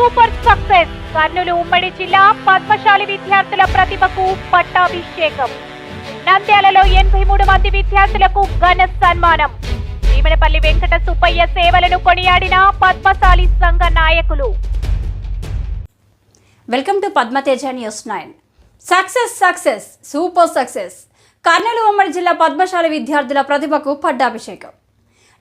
Super success. Kurnool ఉమ్మడి జిల్లా పద్మశాలి విద్యార్థుల ప్రతిభకు పట్టాభిషేకం. నంద్యాలలో ఎనభై మూడు మంది విద్యార్థులకు ఘన సన్మానం. భీమనపల్లి వెంకట సుబ్బయ్య సేవలను కొనియాడిన పద్మశాలి సంఘ నాయకులు. Welcome to Padmateja news nine. Success success super success. Kurnool ఉమ్మడి జిల్లా పద్మశాలి విద్యార్థుల ప్రతిభకు పట్టాభిషేకం.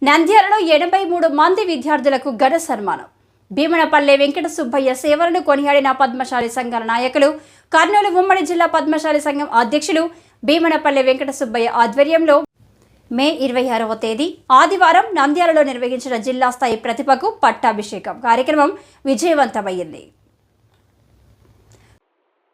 నంద్యాలలో ఎనభై మూడు మంది విద్యార్థులకు ఘన సన్మానం. భీమనపల్లె వెంకట సుబ్బయ్య సేవలను కొనియాడిన పద్మశాలి సంఘాల నాయకులు కర్నూలు ఉమ్మడి జిల్లా పద్మశాలి సంఘం అధ్యక్షులు భీమనపల్లె వెంకట సుబ్బయ్య ఆధ్వర్యంలో మే ఇరవై ఆరవ తేదీ ఆదివారం నంద్యాలలో నిర్వహించిన జిల్లా స్థాయి ప్రతిభకు పట్టాభిషేకం కార్యక్రమం విజయవంతమైంది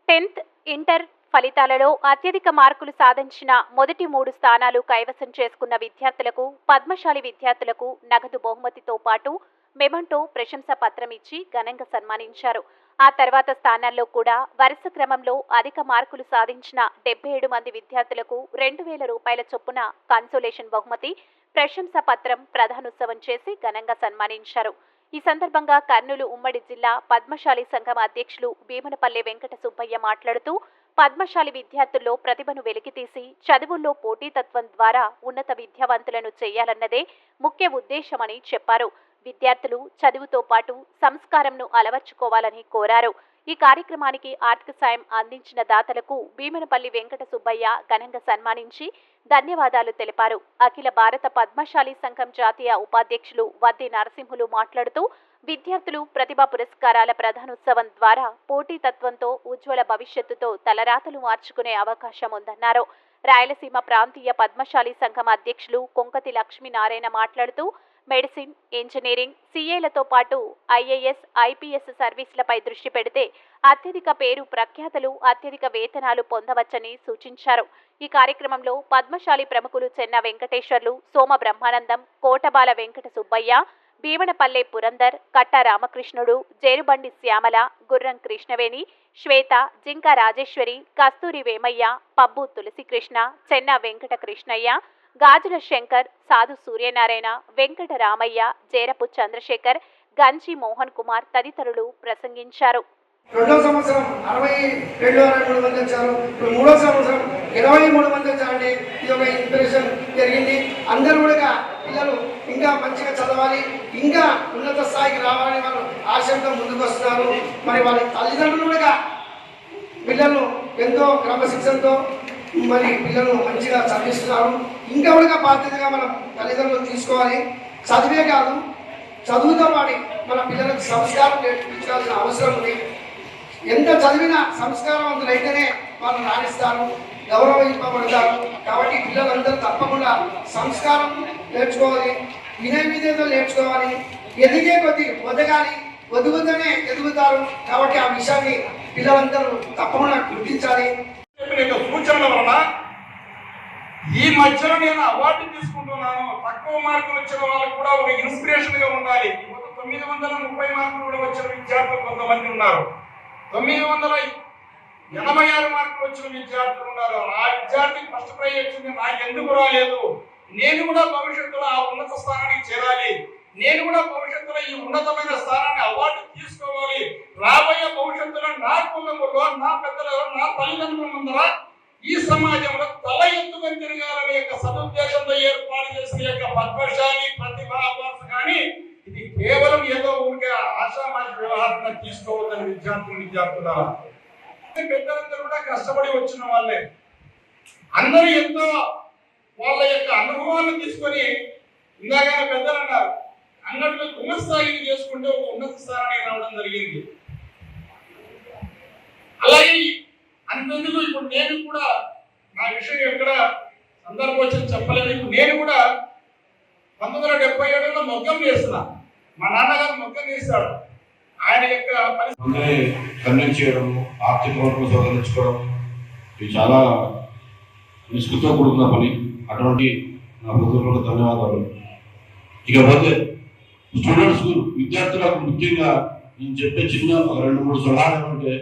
టెన్త్ ఇంటర్ ఫలితాలలో అత్యధిక మార్కులు సాధించిన మొదటి మూడు స్థానాలు కైవసం చేసుకున్న విద్యార్థులకు పద్మశాలి విద్యార్థులకు నగదు బహుమతితో పాటు మెమంటో ప్రశంస పత్రం ఇచ్చి ఘనంగా సన్మానించారు. ఆ తర్వాత స్థానాల్లో కూడా వరుస క్రమంలో అధిక మార్కులు సాధించిన డెబ్బై ఏడు మంది విద్యార్థులకు రెండు వేల రూపాయల చొప్పున కన్సోలేషన్ బహుమతి ప్రశంస పత్రం ప్రధానోత్సవం చేసి ఘనంగా సన్మానించారు. ఈ సందర్భంగా కర్నూలు ఉమ్మడి జిల్లా పద్మశాలి సంఘం అధ్యక్షులు భీమనపల్లె వెంకట సుబ్బయ్య మాట్లాడుతూ పద్మశాలి విద్యార్థుల్లో ప్రతిభను వెలికితీసి చదువుల్లో పోటీతత్వం ద్వారా ఉన్నత విద్యావంతులను చేయాలన్నదే ముఖ్య ఉద్దేశమని చెప్పారు. విద్యార్థులు చదువుతో పాటు సంస్కారంను అలవర్చుకోవాలని కోరారు. ఈ కార్యక్రమానికి ఆర్థిక సాయం అందించిన దాతలకు భీమనపల్లి వెంకట సుబ్బయ్య ఘనంగా సన్మానించి ధన్యవాదాలు తెలిపారు. అఖిల భారత పద్మశాలి సంఘం జాతీయ ఉపాధ్యక్షులు వద్ది నరసింహులు మాట్లాడుతూ విద్యార్థులు ప్రతిభా పురస్కారాల ప్రధానోత్సవం ద్వారా పోటీతత్వంతో ఉజ్వల భవిష్యత్తుతో తలరాతలు మార్చుకునే అవకాశం ఉందన్నారు. రాయలసీమ ప్రాంతీయ పద్మశాలి సంఘం అధ్యక్షులు కొంకతి లక్ష్మీనారాయణ మాట్లాడుతూ మెడిసిన్ ఇంజనీరింగ్ సీఏలతో పాటు ఐఏఎస్ ఐపీఎస్ సర్వీసులపై దృష్టి పెడితే అత్యధిక పేరు ప్రఖ్యాతలు అత్యధిక వేతనాలు పొందవచ్చని సూచించారు. ఈ కార్యక్రమంలో పద్మశాలి ప్రముఖులు చెన్న వెంకటేశ్వర్లు సోమ బ్రహ్మానందం కోటబాల వెంకట సుబ్బయ్య భీమనపల్లె పురందర్ కట్ట రామకృష్ణుడు జేరుబండి శ్యామల గుర్రం కృష్ణవేణి శ్వేత జింక రాజేశ్వరి కస్తూరి వేమయ్య పబ్బు తులసికృష్ణ చెన్న వెంకట కృష్ణయ్య గాజుల శంకర్ సాధు సూర్యనారాయణ వెంకట రామయ్య జేరపు చంద్రశేఖర్ గంజి మోహన్ కుమార్ తదితరులు ప్రసంగించారు. రెండో సంవత్సరం అరవై రెండు అరవై మూడు మంది వచ్చారు ఇప్పుడు మూడో సంవత్సరం ఇరవై మూడు మంది వచ్చారండి ఇది ఒక ఇన్స్పిరేషన్ జరిగింది. అందరూ కూడా పిల్లలు ఇంకా మంచిగా చదవాలి ఇంకా ఉన్నత స్థాయికి రావాలని వాళ్ళు ఆశయంతో ముందుకు వస్తున్నారు. మరి వాళ్ళ తల్లిదండ్రులు కూడా పిల్లలు ఎంతో క్రమశిక్షణతో మరి పిల్లలు మంచిగా చదివిస్తున్నారు. ఇంకా కూడా బాధ్యతగా మనం తల్లిదండ్రులు తీసుకోవాలి. చదివే కాదు చదువుతో పాటు మన పిల్లలకు సంస్కారం నేర్పించాల్సిన అవసరం ఉంది. ఎంత చదివినా సంస్కారవంతులైతేనే వాళ్ళు రాణిస్తారు గౌరవింపబడతారు. కాబట్టి పిల్లలందరూ తప్పకుండా సంస్కారం నేర్చుకోవాలి. వినయ విధంగా నేర్చుకోవాలి. ఎదిగే కొద్దీ ఒదగాలి. ఒదుగుతూనే ఎదుగుతారు. కాబట్టి ఆ విషయాన్ని పిల్లలందరూ తప్పకుండా గుర్తించాలి. చెప్పిన వలన ఈ మధ్యలో నేను అవార్డు తీసుకుంటున్నాను. తక్కువ మార్కులు వచ్చిన వాళ్ళకు కూడా ఒక ఇన్స్పిరేషన్గా ఉండాలి. ఒక తొమ్మిది వందల ముప్పై మార్కులు కూడా వచ్చిన విద్యార్థులు కొంతమంది ఉన్నారు. తొమ్మిది వందల ఎనభై ఆరు మార్కులు వచ్చిన విద్యార్థులు ఉన్నారు. ఆ విద్యార్థికి ఫస్ట్ ప్రైజ్ వచ్చింది. నాకు ఎందుకు రాలేదు? నేను కూడా భవిష్యత్తులో ఆ ఉన్నత స్థానానికి చేరాలి. నేను కూడా భవిష్యత్తులో ఈ ఉన్నతమైన స్థానాన్ని అవార్డు తీసుకోవాలి. రాబోయే భవిష్యత్తులో నా కుటుంబంలో నా పెద్దల నా తల్లిదండ్రుల ముందర ఈ సమాజంలో తల ఎత్తుకొని తిరగాలనే యొక్క సదుద్దేశంతో ఏర్పాటు చేసిన యొక్క పద్మశాలి ప్రతిభా అవార్డ్స్ కానీ ఇది కేవలం ఏదో ఊరికే ఆశామాషి వ్యవహారంగా తీసుకోవద్దని విద్యార్థులు విద్యార్థులారా. పెద్దలందరూ కూడా కష్టపడి వచ్చిన వాళ్ళే. అందరూ ఎంతో వాళ్ళ యొక్క అనుభవాలను తీసుకొని ఇందాక పెద్దలు అన్నారు అన్నట్లు గుణస్థాయిని చేసుకుంటే ఒక ఉన్నత స్థానానికి రావడం జరిగింది. అలాగే అంతెందుకు ఇప్పుడు నేను కూడా నా విషయం ఎక్కడ సందర్భం వచ్చి చెప్పలేదు. ఇప్పుడు నేను కూడా పంతొమ్మిది వందల డెబ్బై ఏడులో మొగ్గం వేస్తున్నా మా నాన్నగారు మొగ్గం వేస్తాడు ఆయన యొక్క పరిస్థితి అందరినీ చేయడం ఆర్థిక వనరులు సంతరించుకోవడం ఇది చాలా రిస్క్తో కూడుకున్న పని. అటువంటి నా బుద్ధులకు ధన్యవాదాలు. ఇకపోతే స్టూడెంట్స్ విద్యార్థులకు ముఖ్యంగా నేను చెప్పే చిన్న రెండు మూడు సలహాలు ఏమంటే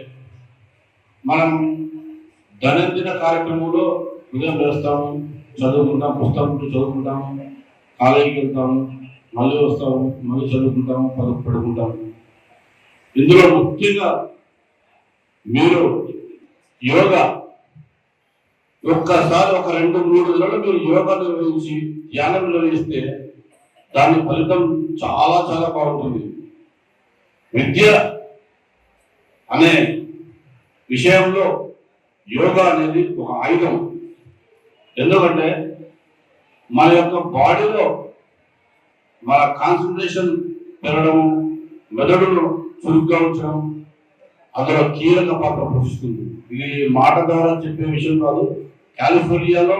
మనం దైనందిన కార్యక్రమంలో ఉదయం వేస్తాము చదువుకుంటాం పుస్తకం చదువుకుంటాము కాలేజీకి వెళ్తాము మళ్ళీ వస్తాము మళ్ళీ చదువుకుంటాము పదుపు పడుకుంటాము. ఇందులో ముఖ్యంగా మీరు యోగా ఒక్కసారి ఒక రెండు మూడు నెలలు మీరు యోగా నిర్వహించి ధ్యానం నిర్వహిస్తే దాని ఫలితం చాలా చాలా బాగుంటుంది. విద్య అనే విషయంలో యోగా అనేది ఒక ఆయుధం. ఎందుకంటే మన యొక్క బాడీలో మన కాన్సన్ట్రేషన్ పెరగడము మెదడును చురుగ్గా ఉంచడం అందులో కీలక పాత్ర పోషిస్తుంది. ఇది మాట ద్వారా చెప్పే విషయం కాదు కాలిఫోర్నియాలో